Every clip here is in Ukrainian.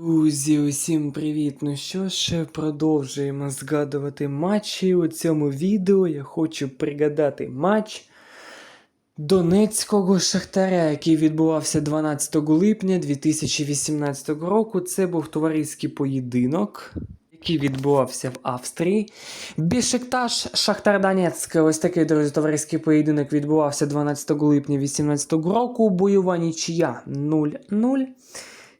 Друзі, усім привіт! Ну що ж, продовжуємо згадувати матчі. У цьому відео я хочу пригадати матч Донецького Шахтаря, який відбувався 12 липня 2018 року. Це був товариський поєдинок, який відбувався в Австрії. Бішекташ Шахтар Донецьк. Ось такий, друзі, товариський поєдинок відбувався 12 липня 2018 року. Бойова нічия 0-0.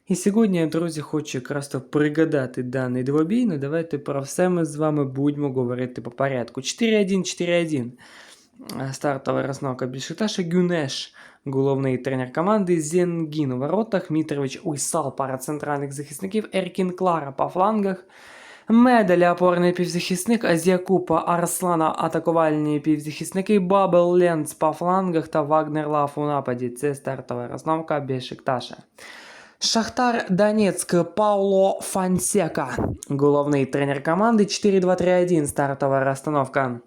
І сьогодні я, друзі, хочу якраз то пригадати даний двобій. Ну давайте про все ми з вами будемо говорити по порядку. 4-1, 4-1. Е, Стартова розновка Бішиташа Гюнеш, головний тренер команди, Зенгін у воротах, Мітрович Уйсал, пара центральних захисників, Еркін Клара по флангах, Медаля опорний півзахисник, Азіакупа Арслана атакувальні півзахисники, Бабел Ленц по флангах та Вагнер Лав у нападі. Це стартова розновка Бешикташа. Шахтар Донецьк Пауло Фансека, головний тренер команди 4-2-3-1, стартова розстановка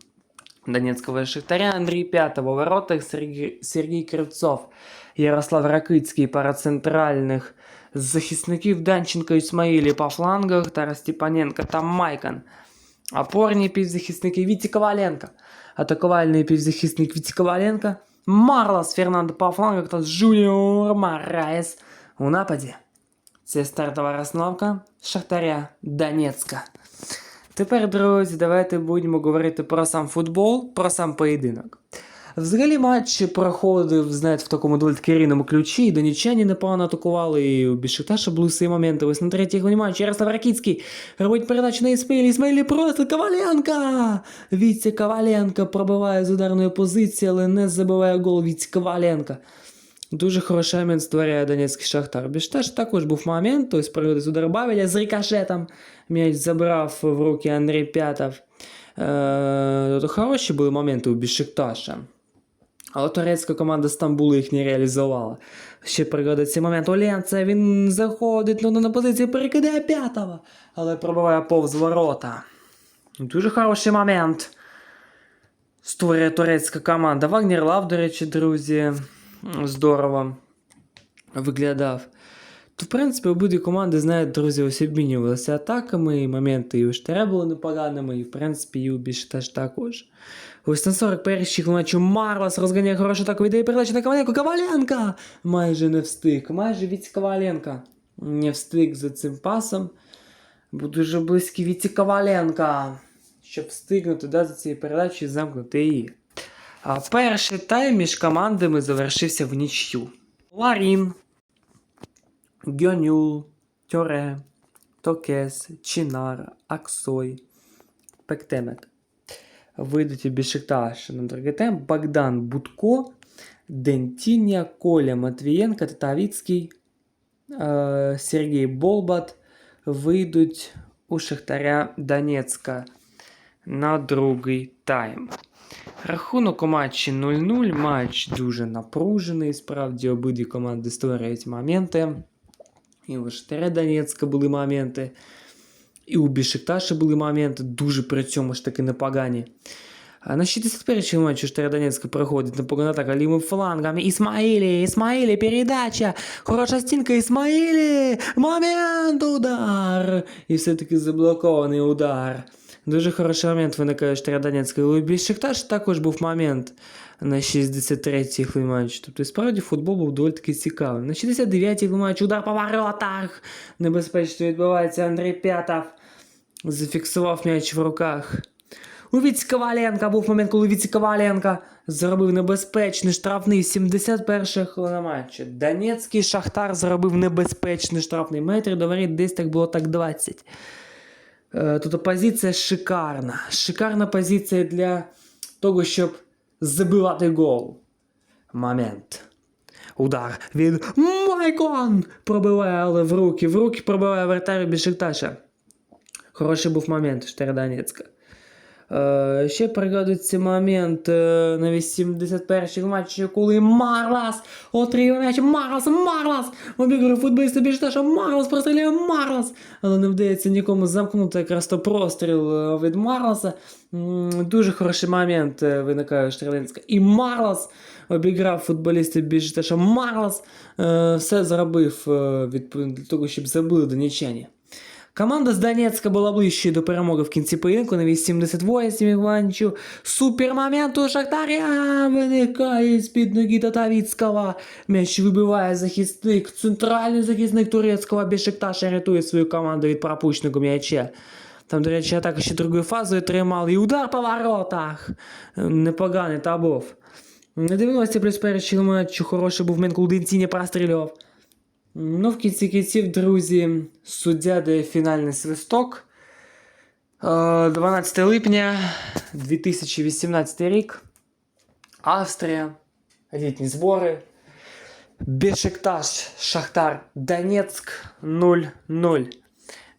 Донецького Шахтаря, Андрій П'ятого в воротах, Сергій, Сергій Кривцов, Ярослав Ракицький, пара центральних захисників Данченко Ісмаїлі по флангах, Тарас Степаненко та Майкан. Опорні півзахисники Віті Коваленко, атакувальний півзахисник Віті Коваленко, Марлос Фернандо по флангах та Жуніор Мараєс у нападі. Це стартова розновка Шахтаря Донецька. Тепер, друзі, давайте будемо говорити про сам футбол, про сам поєдинок. Взагалі матч проходив, знаєте, в такому доволі ключі, і донічані непогано атакували, і у Бішикташа були свої моменти. Ось на третій хвилині матчу Ярослав Ракіцький робить передачу на Ісмаїлі, Ісмаїлі просто Коваленко! Вітя Коваленко пробиває з ударної позиції, але не забиває гол Вітя Коваленко. Дуже хороший момент створяє Донецький Шахтар. Бішташ також був момент, то тобто проводить удар Бавеля з рикошетом. М'яч забрав в руки Андрій П'ятов. Е, то хороші були моменти у Бішикташа. Але турецька команда Стамбулу їх не реалізувала. Ще цей момент. Оленце, він заходить ну, на позицію, перекидає п'ятого, але пробиває повз ворота. Дуже хороший момент. Створює турецька команда. Вагнер Лав, до речі, друзі здорово виглядав. То, в принципі, обидві команди, знаєте, друзі, ось обмінювалися атаками, і моменти і у Штаря були непоганими, і в принципі, і у Бішташ також. Ось на 41-й матчу Марлос розганяє хорошу атаку, віддає передачу на Коваленко. Коваленко! Майже не встиг. Майже від Коваленко. Не встиг за цим пасом. Був дуже близький від Коваленка, щоб встигнути да, за цією передачею і замкнути її. Перший тайм між командами завершився в нічю. Ларін, Гьонюл, Тьоре, Токес, Чинар, Аксой, Пектемет. Вийдуть у Бішикташ на другий тайм Богдан Будко, Дентіння, Коля Матвієнко, Татавіцький, е, Сергій Болбат вийдуть у Шахтаря Донецька на другий тайм. Рахунок у матчі 0-0. Матч дуже напружений. Справді обидві команди створюють моменти. І у Шахтаря Донецька були моменти. І у Бішикташа були моменти, дуже при цьому ж таки непогані. А на 61-й матчі Штаря Донецька проходить непогана атака лівим флангом. Ісмаїлі, Ісмаїлі, передача. Хороша стінка Ісмаїлі. Момент, удар. І все-таки заблокований удар. Дуже хороший момент виникає Штаря Донецька. У Бішикташ також був момент на 63-й хвилині матчу. Тобто, справді, футбол був доволі таки цікавий. На 69-й хвилині матчу удар по воротах. Небезпечно відбувається Андрій П'ятов. Зафіксував м'яч в руках. У Віці Коваленка був момент, коли Віці Коваленка зробив небезпечний штрафний 71 хвилина матчу. Донецький Шахтар зробив небезпечний штрафний метр. Говорить, десь так було так 20. Е, Тут позиція шикарна. Шикарна позиція для того, щоб забивати гол. Момент. Удар від Майкон пробиває, але в руки. В руки пробиває вратарю Бішикташа. Хороший був момент Штара Донецька. Е, ще пригадується момент е, на 81-й матчі, коли Марлас отримав м'яч. Марлас, Марлас! Обігрує футболіста Бішташа, Марлас простріляє Марлас! Але не вдається нікому замкнути якраз то простріл е, від Марласа. Дуже хороший момент е, виникає у Штерлинська. І Марлас обіграв футболістів Біжиташа Марлос, е, все зробив е, для того, щоб забили донеччані. Команда з Донецька була ближчою до перемоги в кінці поєдинку на 88 Іванчу. Супер момент у Шахтаря виникає з-під ноги Татавіцького. М'яч вибиває захисник, центральний захисник турецького Бешикташа рятує свою команду від пропущеного м'яча. Там, до речі, атака ще другою фазою тримали. І удар по воротах. Непоганий табов. На 90 плюс перший матчу хороший був момент, коли Денціні прострілював. Ну, в кінці кінців, друзі, суддя дає фінальний свисток. Е, 12 липня 2018 рік. Австрія. Літні збори. Бешикташ, Шахтар, Донецьк 0-0.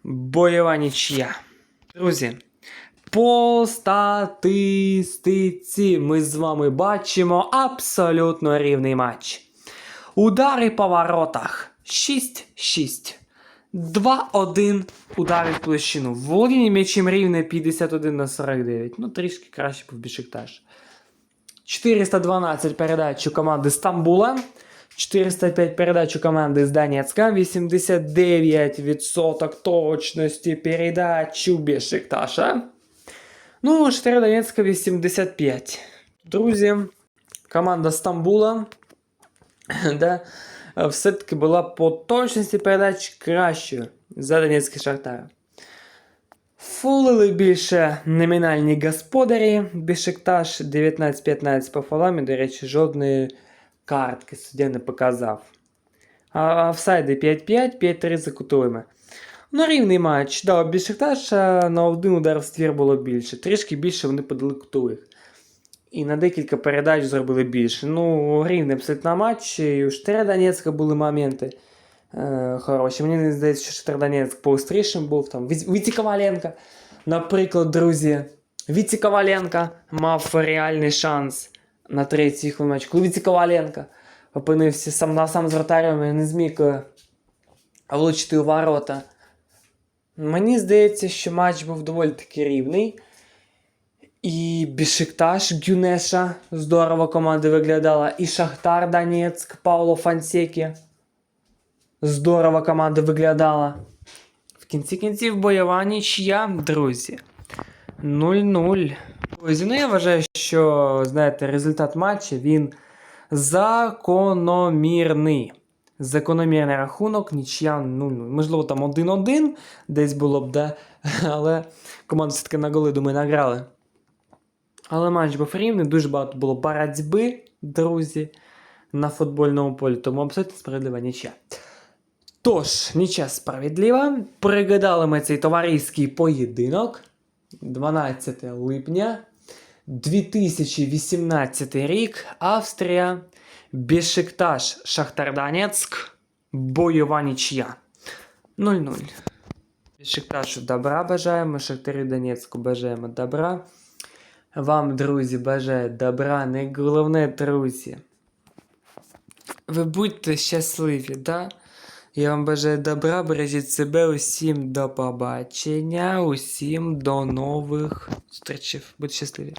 Бойова нічия. Друзі, по статистиці ми з вами бачимо абсолютно рівний матч. Удари по воротах 6-6. 2-1 удари в площину. Володіння м'ячем рівне 51 на 49. Ну, трішки краще був Бішикташ. 412 передач у команди Стамбула. 405 передач у команди з Донецька. 89% точності передач у Бешикташа. Ну, 4 Донецька 85. Друзі, команда Стамбула да, все-таки була по точності передач кращою за Донецький Шахтар. Фулили більше номінальні господарі. Бешикташ 19-15 по фолам, до речі, жодної картки суддя не показав. А офсайди 5-5, 5-3 за кутовими. Ну, рівний матч. Да, у Бешикташа на один удар в ствір було більше. Трішки більше вони подали кутових. І на декілька передач зробили більше. Ну, рівний абсолютно матч. І у Штире Донецька були моменти е, хороші. Мені здається, що Штире Донецьк був. Там Віці Коваленко. Наприклад, друзі, Віці Коваленко мав реальний шанс на третій хвилин матч. Коли Віці Коваленко опинився сам на сам з вратарем і не зміг е, влучити у ворота. Мені здається, що матч був доволі таки рівний. І Бішикташ Гюнеша здорово команда виглядала. І Шахтар Донецьк Пауло Фансекі. Здорово команда виглядала. В кінці кінців бойова нічия, друзі. 0-0. Друзі, ну я вважаю, що знаєте, результат матчу він закономірний. Закономірний рахунок, нічия 0-0. Можливо, там 1-1 десь було б, да? але команда все-таки на голи, думаю, награли. Але матч був рівний, дуже багато було боротьби, друзі, на футбольному полі, тому абсолютно справедлива нічия. Тож, нічия справедлива. Пригадали ми цей товариський поєдинок 12 липня 2018 рік. Австрія, Бешикташ, Шахтар Донецьк, бойова нічия. 0-0. Бешикташу добра бажаємо, Шахтарю Донецьку бажаємо добра. Вам, друзі, бажаю добра, не головне, друзі. Ви будьте щасливі, да? Я вам бажаю добра, бережіть себе, усім до побачення, усім до нових зустрічей. Будьте щасливі.